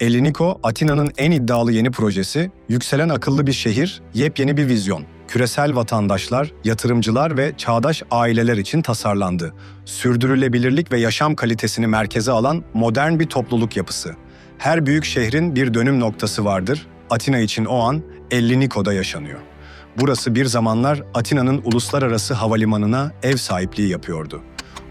Eliniko, Atina'nın en iddialı yeni projesi, yükselen akıllı bir şehir, yepyeni bir vizyon. Küresel vatandaşlar, yatırımcılar ve çağdaş aileler için tasarlandı. Sürdürülebilirlik ve yaşam kalitesini merkeze alan modern bir topluluk yapısı. Her büyük şehrin bir dönüm noktası vardır. Atina için o an Elliniko'da yaşanıyor. Burası bir zamanlar Atina'nın uluslararası havalimanına ev sahipliği yapıyordu.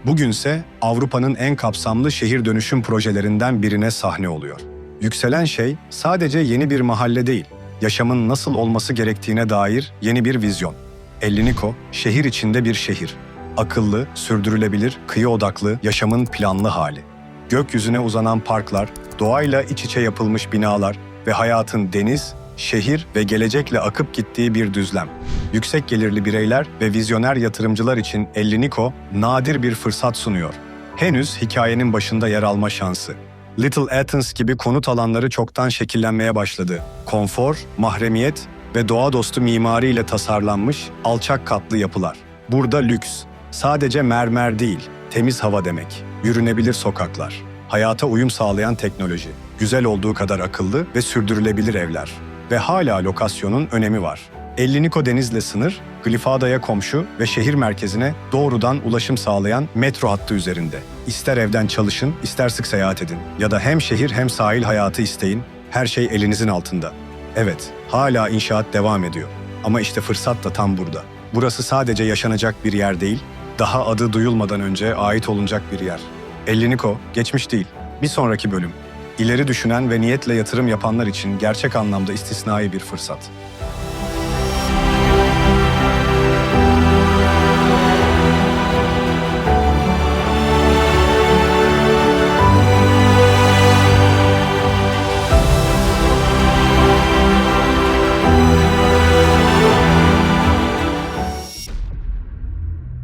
Bugünse Avrupa'nın en kapsamlı şehir dönüşüm projelerinden birine sahne oluyor. Yükselen şey sadece yeni bir mahalle değil, yaşamın nasıl olması gerektiğine dair yeni bir vizyon. Elliniko, şehir içinde bir şehir. Akıllı, sürdürülebilir, kıyı odaklı, yaşamın planlı hali. Gökyüzüne uzanan parklar, doğayla iç içe yapılmış binalar ve hayatın deniz, şehir ve gelecekle akıp gittiği bir düzlem. Yüksek gelirli bireyler ve vizyoner yatırımcılar için Elliniko nadir bir fırsat sunuyor. Henüz hikayenin başında yer alma şansı. Little Athens gibi konut alanları çoktan şekillenmeye başladı. Konfor, mahremiyet ve doğa dostu mimariyle tasarlanmış alçak katlı yapılar. Burada lüks, sadece mermer değil, temiz hava demek. Yürünebilir sokaklar, hayata uyum sağlayan teknoloji, güzel olduğu kadar akıllı ve sürdürülebilir evler. Ve hala lokasyonun önemi var. Elliniko denizle sınır, Glifada'ya komşu ve şehir merkezine doğrudan ulaşım sağlayan metro hattı üzerinde. İster evden çalışın, ister sık seyahat edin ya da hem şehir hem sahil hayatı isteyin, her şey elinizin altında. Evet, hala inşaat devam ediyor. Ama işte fırsat da tam burada. Burası sadece yaşanacak bir yer değil, daha adı duyulmadan önce ait olunacak bir yer. Elliniko, geçmiş değil. Bir sonraki bölüm. İleri düşünen ve niyetle yatırım yapanlar için gerçek anlamda istisnai bir fırsat.